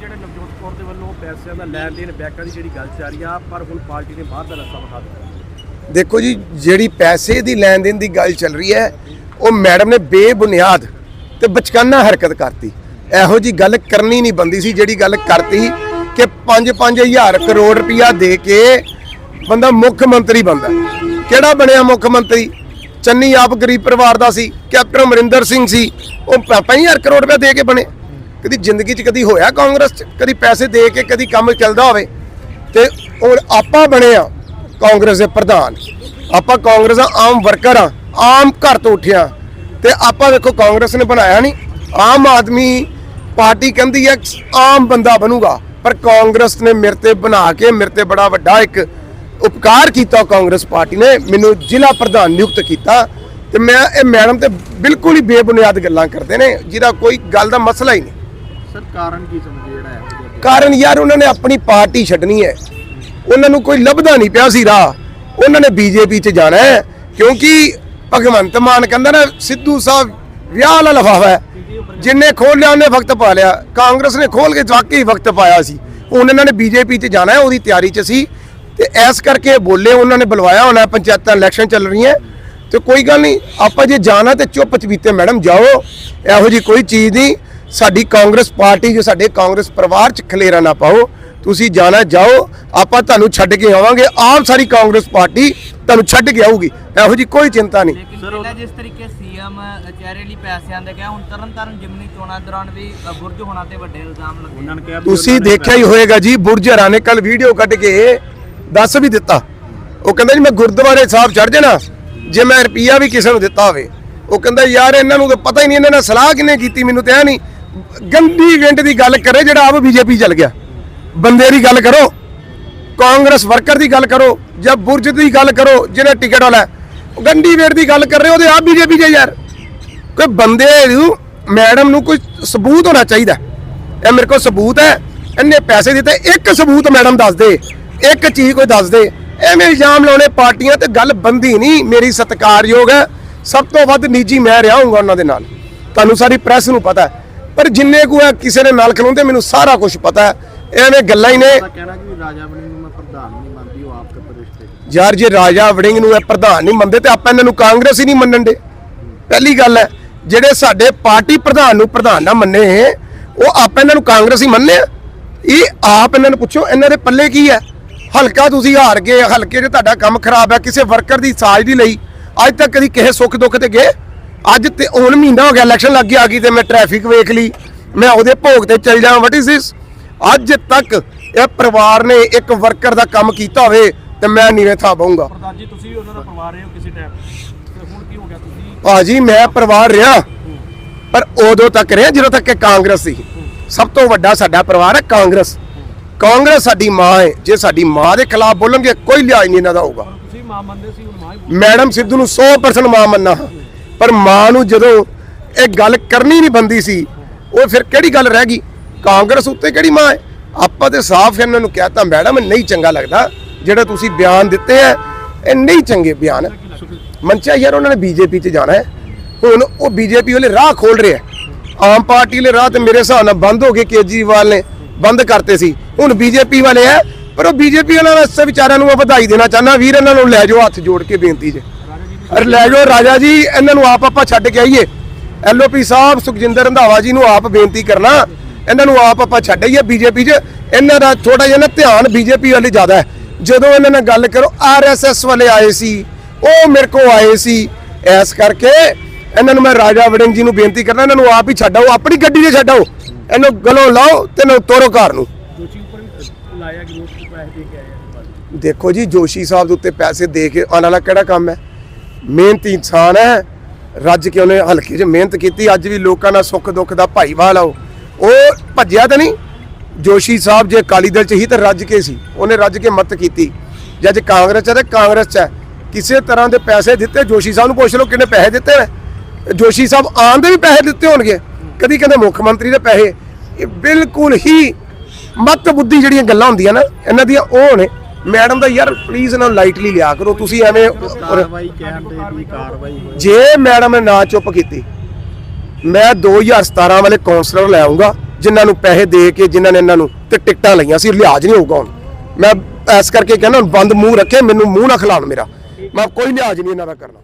ਜਿਹੜੇ ਨਵਜੋਤ ਕੌਰ ਦੇ ਵੱਲੋਂ ਪੈਸਿਆਂ ਦਾ ਲੈਣ ਦੇਣ, ਬੈਕਾਂ ਦੀ ਜਿਹੜੀ ਗੱਲ ਚੱਲ ਰਹੀ ਆ, ਪਰ ਹੁਣ ਪਾਰਟੀ ਨੇ ਬਾਹਰ ਦਾ ਰਸਤਾ ਵਿਖਾ ਦਿੱਤਾ। ਦੇਖੋ ਜੀ, ਜਿਹੜੀ ਪੈਸੇ ਦੀ ਲੈਣ ਦੇਣ ਦੀ ਗੱਲ ਚੱਲ ਰਹੀ ਹੈ, ਉਹ ਮੈਡਮ ਨੇ ਬੇਬੁਨਿਆਦ ਤੇ ਬਚਕਾਨਾ ਹਰਕਤ ਕਰਤੀ। ਇਹੋ ਜੀ ਗੱਲ ਕਰਨੀ ਨਹੀਂ ਬੰਦੀ ਸੀ, ਜਿਹੜੀ ਗੱਲ ਕਰਤੀ ਕਿ 5-5000 ਕਰੋੜ ਰੁਪਇਆ ਦੇ ਕੇ ਬੰਦਾ ਮੁੱਖ ਮੰਤਰੀ ਬੰਦਾ ਕਿਹੜਾ ਬਣਿਆ ਮੁੱਖ ਮੰਤਰੀ? ਚੰਨੀ ਆਪ ਗਰੀਬ ਪਰਿਵਾਰ ਦਾ ਸੀ, ਕੈਪਟਨ ਅਮਰਿੰਦਰ ਸਿੰਘ ਸੀ, ਉਹ 5000 ਕਰੋੜ ਰੁਪਇਆ ਦੇ ਕੇ ਬਣੇ। ਕਦੀ ਜ਼ਿੰਦਗੀ 'ਚ ਕਦੀ ਹੋਇਆ ਕਾਂਗਰਸ 'ਚ? ਕਦੀ ਪੈਸੇ ਦੇ ਕੇ ਕਦੀ ਕੰਮ ਚੱਲਦਾ ਹੋਵੇ? ਤੇ ਹੁਣ ਆਪਾਂ ਬਣੇ ਆ ਕਾਂਗਰਸ ਦੇ ਪ੍ਰਧਾਨ। ਆਪਾਂ ਕਾਂਗਰਸ ਦਾ ਆਮ ਵਰਕਰ ਆ ਆਮ ਘਰ ਤੋਂ ਉੱਠਿਆ ਤੇ ਆਪਾਂ ਵੇਖੋ ਕਾਂਗਰਸ ਨੇ ਬਣਾਇਆ ਨਹੀਂ। ਆਮ ਆਦਮੀ ਪਾਰਟੀ ਕਹਿੰਦੀ ਹੈ, ਆਮ ਬੰਦਾ ਬਣੂਗਾ। ਪਰ ਕਾਂਗਰਸ ਨੇ ਮੇਰੇ ਤੇ ਬਣਾ ਕੇ, ਮੇਰੇ ਤੇ ਬੜਾ ਵੱਡਾ ਇੱਕ ਉਪਕਾਰ ਕੀਤਾ ਕਾਂਗਰਸ ਪਾਰਟੀ ਨੇ। ਮੈਨੂੰ ਜ਼ਿਲ੍ਹਾ ਪ੍ਰਧਾਨ ਨਿਯੁਕਤ ਕੀਤਾ। ਤੇ ਮੈਂ, ਇਹ ਮੈਡਮ ਤੇ ਬਿਲਕੁਲ ਹੀ ਬੇਬੁਨਿਆਦ ਗੱਲਾਂ ਕਰਦੇ ਨੇ, ਜਿਹਦਾ ਕੋਈ ਗੱਲ ਦਾ ਮਸਲਾ ਹੀ ਨਹੀਂ। ਸਰ, ਕਾਰਨ ਕੀ ਸਮਝੇ ਜਿਹੜਾ ਹੈ ਕਾਰਨ ਯਾਰ, ਉਹਨਾਂ ਨੇ ਆਪਣੀ ਪਾਰਟੀ ਛੱਡਣੀ ਹੈ। ਉਹਨਾਂ ਨੂੰ ਕੋਈ ਲੱਭਦਾ ਨਹੀਂ ਪਿਆ ਸੀ ਰਾਹ। ਉਹਨਾਂ ਨੇ ਬੀਜੇਪੀ 'ਚ ਜਾਣਾ ਹੈ, ਕਿਉਂਕਿ ਭਗਵੰਤ ਮਾਨ ਕਹਿੰਦਾ ਨਾ, ਸਿੱਧੂ ਸਾਹਿਬ ਵਿਆਹ ਵਾਲਾ ਲਫਾਫਾ ਹੈ। ਜਿੰਨੇ ਖੋਲ ਲਿਆ, ਉਹਨੇ ਵਕਤ ਪਾ ਲਿਆ। ਕਾਂਗਰਸ ਨੇ ਖੋਲ ਕੇ ਵਾਕਈ ਵਕਤ ਪਾਇਆ ਸੀ। ਹੁਣ ਇਹਨਾਂ ਨੇ ਬੀਜੇਪੀ 'ਚ ਜਾਣਾ ਹੈ, ਉਹਦੀ ਤਿਆਰੀ 'ਚ ਸੀ। ਤੇ ਐਸ ਕਰਕੇ ਬੋਲੇ ਉਹਨਾਂ ਨੇ ਬੁਲਵਾਇਆ ਹੋਣਾ, ਪੰਚਾਇਤਾਂ ਇਲੈਕਸ਼ਨ ਚੱਲ ਰਹੀਆਂ। ਤੇ ਕੋਈ ਗੱਲ ਨਹੀਂ, ਆਪਾਂ ਜੇ ਜਾਣਾ ਤੇ ਚੁੱਪ ਚਪੀਤੇ ਮੈਡਮ ਜਾਓ। ਇਹੋ ਜੀ ਕੋਈ ਚੀਜ਼ ਨਹੀਂ। ਸਾਡੀ ਕਾਂਗਰਸ ਪਾਰਟੀ ਜੋ ਸਾਡੇ ਕਾਂਗਰਸ ਪਰਿਵਾਰ ਚ ਖਲੇਰਾ ਨਾ ਪਾਓ ਤੁਸੀਂ ਜਾਣਾ ਜਾਓ ਆਪਾਂ ਤੁਹਾਨੂੰ ਛੱਡ ਕੇ ਆਵਾਂਗੇ ਆਮ ਸਾਰੀ ਕਾਂਗਰਸ ਪਾਰਟੀ ਤੁਹਾਨੂੰ ਛੱਡ ਕੇ ਆਊਗੀ ਇਹੋ ਜੀ ਕੋਈ ਚਿੰਤਾ ਨਹੀਂ। ਪਹਿਲਾਂ ਜਿਸ ਤਰੀਕੇ ਸੀਐਮ ਚਿਹਰੇ ਲਈ ਪੈਸੇ ਆਂਦੇ ਗਿਆ ਹੁਣ ਤਰਨ ਤਾਰਨ ਜਿਮਨੀ ਚੋਣਾਂ ਦੌਰਾਨ ਵੀ ਬੁਰਜ ਹੋਣਾ ਤੇ ਵੱਡੇ ਇਲਜ਼ਾਮ ਲੱਗੇ। ਉਹਨਾਂ ਨੇ ਕਿਹਾ ਵੀ ਤੁਸੀਂ ਦੇਖਿਆ ਹੀ ਹੋਏਗਾ ਜੀ ਬੁਰਜ ਹਰਾ ਨੇ ਕੱਲ ਵੀਡੀਓ ਕੱਢ ਕੇ ਦੱਸ ਵੀ ਦਿੱਤਾ। ਉਹ ਕਹਿੰਦਾ ਜੀ ਮੈਂ ਗੁਰਦੁਆਰੇ ਸਾਹਿਬ ਚੜ ਜਾਣਾ ਜੇ ਮੈਂ ਰੁਪਈਆ ਵੀ ਕਿਸੇ ਨੂੰ ਦਿੱਤਾ ਹੋਵੇ। ਉਹ ਕਹਿੰਦਾ ਯਾਰ ਇਹਨਾਂ ਨੂੰ ਤਾਂ ਪਤਾ ਹੀ ਨਹੀਂ ਇਹਨਾਂ ਨਾਲ ਸਲਾਹ ਕਿਨੇ ਕੀਤੀ ਮੈਨੂੰ ਤੇ ਆ ਨਹੀਂ ਗੰਦੀ ਵਿੰਡ ਦੀ ਗੱਲ ਕਰੇ ਜਿਹੜਾ ਆਪ ਬੀਜੇਪੀ ਚੱਲ ਗਿਆ। ਬੰਦੇ ਦੀ ਗੱਲ ਕਰੋ, ਕਾਂਗਰਸ ਵਰਕਰ ਦੀ ਗੱਲ ਕਰੋ ਜਾਂ ਬੁਰਜ ਦੀ ਗੱਲ ਕਰੋ, ਜਿਹੜਾ ਟਿਕਟ ਵਾਲਾ ਗੰਦੀ ਵੇੜ ਦੀ ਗੱਲ ਕਰ ਰਹੇ ਉਹਦੇ ਆਪ ਬੀਜੇਪੀ ਜੇ ਯਾਰ। ਕੋਈ ਬੰਦੇ ਨੂੰ, ਮੈਡਮ ਨੂੰ ਕੋਈ ਸਬੂਤ ਹੋਣਾ ਚਾਹੀਦਾ ਇਹ ਮੇਰੇ ਕੋਲ ਸਬੂਤ ਹੈ ਇਹਨੇ ਪੈਸੇ ਦਿੱਤੇ, ਇੱਕ ਸਬੂਤ ਮੈਡਮ ਦੱਸ ਦੇ, ਇੱਕ ਚੀਜ਼ ਕੋਈ ਦੱਸ ਦੇ। ਐਵੇਂ ਇਲਜ਼ਾਮ ਲਾਉਣੇ ਪਾਰਟੀਆਂ ਤੇ ਗੱਲ ਬੰਦੀ ਨਹੀਂ, ਮੇਰੀ ਸਤਿਕਾਰਯੋਗ ਹੈ। ਸਭ ਤੋਂ ਵੱਧ ਨਿੱਜੀ ਮੈਂ ਰਿਹਾ ਹੂੰਗਾ ਉਹਨਾਂ ਦੇ ਨਾਲ। ਤੁਹਾਨੂੰ ਸਾਰੀ ਪ੍ਰੈਸ ਨੂੰ ਪਤਾ ਹੈ। ਪਰ ਜਿੰਨੇ ਕੋ ਹੈ ਕਿਸੇ ਦੇ ਨਾਲ ਖਲੋਂਦੇ ਮੈਨੂੰ ਸਾਰਾ ਕੁਝ ਪਤਾ ਹੈ। ਐਵੇਂ ਗੱਲਾਂ ਹੀ ਨੇ। ਤਾਂ ਕਹਿਣਾ ਕਿ ਰਾਜਾ ਬਣੀ ਨੂੰ ਮੈਂ ਪ੍ਰਧਾਨ ਨਹੀਂ ਮੰਨਦੀ ਉਹ ਆਪ ਦੇ ਪ੍ਰਦੇਸ਼ ਤੇ ਯਾਰ ਜੇ ਰਾਜਾ ਵੜਿੰਗ ਨੂੰ ਇਹ ਪ੍ਰਧਾਨ ਨਹੀਂ ਮੰਨਦੇ ਤੇ ਆਪਾਂ ਇਹਨਾਂ ਨੂੰ ਕਾਂਗਰਸ ਹੀ ਨਹੀਂ ਮੰਨਣ ਦੇ। ਪਹਿਲੀ ਗੱਲ ਹੈ ਜਿਹੜੇ ਸਾਡੇ ਪਾਰਟੀ ਪ੍ਰਧਾਨ ਨੂੰ ਪ੍ਰਧਾਨ ਨਾ ਮੰਨੇ ਉਹ ਆਪਾਂ ਇਹਨਾਂ ਨੂੰ ਕਾਂਗਰਸ ਹੀ ਮੰਨੇ ਇਹ ਆਪ ਇਹਨਾਂ ਨੂੰ ਪੁੱਛੋ ਇਹਨਾਂ ਦੇ ਪੱਲੇ ਕੀ ਹੈ? ਹਲਕਾ ਤੁਸੀਂ ਹਾਰ ਗਏ ਹਲਕੇ 'ਚ ਤੁਹਾਡਾ ਕੰਮ ਖਰਾਬ ਹੈ ਕਿਸੇ ਵਰਕਰ ਦੀ ਸਾਜ ਦੀ ਲਈ। ਅੱਜ ਤੱਕ ਕਦੀ ਕਿਸੇ ਸੁੱਖ ਦੁੱਖ ਤੇ ਗਏ? ਅੱਜ ਤੇ ਹੁਣ ਮਹੀਨਾ ਹੋ ਗਿਆ ਇਲੈਕਸ਼ਨ ਲੱਗ ਆ ਗਈ ਤੇ ਮੈਂ ਟ੍ਰੈਫਿਕ ਵੇਖ ਲਈ ਮੈਂ ਉਹਦੇ ਭੋਗ ਤੇ ਚੱਲ ਜਾਵਾਂ ਵਾਟ ਇਜ਼ ਦਿਸ ਅੱਜ ਤੱਕ ਇਹ ਪਰਿਵਾਰ ਨੇ ਇੱਕ ਵਰਕਰ ਦਾ ਕੰਮ ਕੀਤਾ ਹੋਵੇ ਤੇ ਮੈਂ ਨੀਵੇਂ ਥਾ ਪਾਉਂਗਾ ਪ੍ਰਧਾਨ ਜੀ ਤੁਸੀਂ ਉਹਨਾਂ ਦਾ ਪਰਿਵਾਰ ਰਹੇ ਹੋ ਕਿਸੇ ਟਾਈਮ ਤੇ ਹੁਣ ਕੀ ਹੋ ਗਿਆ ਤੁਸੀਂ? ਭਾਜੀ ਮੈਂ ਪਰਿਵਾਰ ਰਿਹਾ ਪਰ ਉਦੋਂ ਤੱਕ ਰਿਹਾ ਜਦੋਂ ਤੱਕ ਕਾਂਗਰਸ ਸੀ। ਸਭ ਤੋਂ ਵੱਡਾ ਸਾਡਾ ਪਰਿਵਾਰ ਹੈ ਕਾਂਗਰਸ। ਕਾਂਗਰਸ ਸਾਡੀ ਮਾਂ ਹੈ। ਜੇ ਸਾਡੀ ਮਾਂ ਦੇ ਖਿਲਾਫ ਬੋਲਣਗੇ ਕੋਈ ਲਿਹਾਜ਼ ਨਹੀਂ ਇਹਨਾਂ ਦਾ ਹੋਊਗਾ। ਤੁਸੀਂ ਮਾਂ ਮੰਨਦੇ ਸੀ ਹੁਣ ਮਾਂ ਹੀ ਮੈਡਮ ਸਿੱਧੂ ਨੂੰ 100% ਮਾਂ ਮੰਨਣਾ। ਪਰ ਮਾਂ ਨੂੰ ਜਦੋਂ ਇਹ ਗੱਲ ਕਰਨੀ ਨਹੀਂ ਬੰਦੀ ਸੀ, ਉਹ ਫਿਰ ਕਿਹੜੀ ਗੱਲ ਰਹਿ ਗਈ? ਕਾਂਗਰਸ ਉੱਤੇ ਕਿਹੜੀ ਮਾਂ ਹੈ? ਆਪਾਂ ਤੇ ਸਾਫ਼ ਇਹਨਾਂ ਨੂੰ ਕਹਿਤਾ ਮੈਡਮ, ਨਹੀਂ ਚੰਗਾ ਲੱਗਦਾ। ਜਿਹੜਾ ਤੁਸੀਂ ਬਿਆਨ ਦਿੱਤੇ ਹੈ, ਇਹ ਨਹੀਂ ਚੰਗੇ ਬਿਆਨ। ਹੈ ਯਾਰ, ਉਹਨਾਂ ਨੇ ਬੀਜੇਪੀ 'ਚ ਜਾਣਾ ਹੈ। ਹੁਣ ਉਹ ਬੀਜੇਪੀ ਵਾਲੇ ਰਾਹ ਖੋਲ ਰਿਹਾ ਆਮ ਪਾਰਟੀ ਵਾਲੇ ਰਾਹ ਤੇ ਮੇਰੇ ਹਿਸਾਬ ਨਾਲ ਬੰਦ ਹੋ ਗਏ, ਕੇਜਰੀਵਾਲ ਨੇ ਬੰਦ ਕਰਤੇ ਸੀ। ਹੁਣ ਬੀਜੇਪੀ ਵਾਲੇ ਆ ਪਰ ਉਹ ਬੀਜੇਪੀ ਵਾਲਿਆਂ ਵਾਸਤੇ ਵਿਚਾਰਿਆਂ ਨੂੰ ਮੈਂ ਵਧਾਈ ਦੇਣਾ ਚਾਹੁੰਦਾ, ਵੀਰ ਇਹਨਾਂ ਨੂੰ ਲੈ ਜਾਓ ਹੱਥ ਜੋੜ ਕੇ ਬੇਨਤੀ ਜੇ ਲੈ ਜਾਓ ਰਾਜਾ ਜੀ ਇਹਨਾਂ ਨੂੰ ਆਪ ਆਪਾਂ ਛੱਡ ਕੇ ਆਈਏ। ਐਲਓਪੀ ਸਾਹਿਬ ਸੁਖਜਿੰਦਰ ਰੰਧਾਵਾ ਜੀ ਨੂੰ ਆਪ ਬੇਨਤੀ ਕਰਨਾ ਇਹਨਾਂ ਨੂੰ ਆਪ ਆਪਾਂ ਛੱਡ ਆਈਏ ਬੀਜੇਪੀ 'ਚ। ਇਹਨਾਂ ਦਾ ਥੋੜਾ ਜਿਹਾ ਨਾ ਧਿਆਨ ਬੀਜੇਪੀ ਵਾਲੇ ਜ਼ਿਆਦਾ ਹੈ। ਜਦੋਂ ਇਹਨਾਂ ਨਾਲ ਗੱਲ ਕਰੋ ਆਰਐਸਐਸ ਵਾਲੇ ਆਏ ਸੀ ਉਹ ਮੇਰੇ ਕੋ ਆਏ ਸੀ। ਐਸ ਕਰਕੇ ਇਹਨਾਂ ਨੂੰ ਮੈਂ ਰਾਜਾ ਵੜਿੰਗ ਜੀ ਨੂੰ ਬੇਨਤੀ ਕਰਨਾ ਇਹਨਾਂ ਨੂੰ ਆਪ ਹੀ ਛੱਡਾਓ ਆਪਣੀ ਗੱਡੀ 'ਤੇ ਛੱਡਾਓ ਇਹਨੂੰ ਗਲੋਂ ਲਾਓ ਤੇ ਇਹਨੂੰ ਤੋਰੋ ਘਰ ਨੂੰ। ਦੇਖੋ ਜੀ ਜੋਸ਼ੀ ਸਾਹਿਬ ਦੇ ਉੱਤੇ ਪੈਸੇ ਦੇ ਕੇ ਆਉਣ ਵਾਲਾ ਕਿਹੜਾ ਕੰਮ ਹੈ? ਮਿਹਨਤੀ ਇਨਸਾਨ ਹੈ, ਰੱਜ ਕੇ ਉਹਨੇ ਹਲਕੇ 'ਚ ਮਿਹਨਤ ਕੀਤੀ, ਅੱਜ ਵੀ ਲੋਕਾਂ ਨਾਲ ਸੁੱਖ ਦੁੱਖ ਦਾ ਭਾਈਵਾਲ ਆ ਉਹ ਭੱਜਿਆ ਤਾਂ ਨਹੀਂ, ਜੋਸ਼ੀ ਸਾਹਿਬ ਜੇ ਅਕਾਲੀ ਦਲ 'ਚ ਹੀ ਤਾਂ ਰੱਜ ਕੇ ਸੀ, ਉਹਨੇ ਰੱਜ ਕੇ ਮਤ ਕੀਤੀ। ਜੇ ਅੱਜ ਕਾਂਗਰਸ 'ਚ ਹੈ ਤਾਂ ਕਾਂਗਰਸ 'ਚ ਹੈ। ਕਿਸੇ ਤਰ੍ਹਾਂ ਦੇ ਪੈਸੇ ਦਿੱਤੇ, ਜੋਸ਼ੀ ਸਾਹਿਬ ਨੂੰ ਪੁੱਛ ਲਓ ਕਿੰਨੇ ਪੈਸੇ ਦਿੱਤੇ ਨੇ। ਜੋਸ਼ੀ ਸਾਹਿਬ ਆਉਣ ਦੇ ਵੀ ਪੈਸੇ ਦਿੱਤੇ ਹੋਣਗੇ। ਕਦੀ ਕਹਿੰਦੇ ਮੁੱਖ ਮੰਤਰੀ ਦੇ ਪੈਸੇ। ਇਹ ਬਿਲਕੁਲ ਹੀ ਮਤ ਬੁੱਧੀ ਜਿਹੜੀਆਂ ਗੱਲਾਂ ਹੁੰਦੀਆਂ ਨਾ, ਇਹਨਾਂ ਦੀਆਂ ਉਹ ਨੇ। ਮੈਡਮ ਦਾ ਯਾਰ ਪਲੀਜ਼ ਇਹਨਾਂ ਨੂੰ ਲਾਈਟਲੀ ਲਿਆ ਕਰੋ ਤੁਸੀਂ ਐਵੇਂ ਕਾਰਵਾਈ ਕਹਿਣ ਤੇ ਵੀ ਕਾਰਵਾਈ ਹੋਈ। ਜੇ ਮੈਡਮ ਨੇ ਨਾ ਚੁੱਪ ਕੀਤੀ ਮੈਂ 2017 ਵਾਲੇ ਕਾਉਂਸਲਰ ਲੈ ਆਉਂਗਾ ਜਿਨ੍ਹਾਂ ਨੂੰ ਪੈਸੇ ਦੇ ਕੇ ਜਿਨ੍ਹਾਂ ਨੇ ਇਹਨਾਂ ਨੂੰ ਤੇ ਟਿਕਟਾਂ ਲਈਆਂ ਸੀ ਲਿਹਾਜ਼ ਨਹੀਂ ਹੋਊਗਾ ਹੁਣ। ਮੈਂ ਐਸ ਕਰਕੇ ਕਹਿੰਦਾ ਬੰਦ ਮੂੰਹ ਰੱਖੇ ਮੈਨੂੰ ਮੂੰਹ ਨਾ ਖਿਲਾਉਣ ਮੇਰਾ। ਮੈਂ ਕੋਈ ਲਿਹਾਜ਼ ਨਹੀਂ ਇਹਨਾਂ ਦਾ ਕਰਨਾ।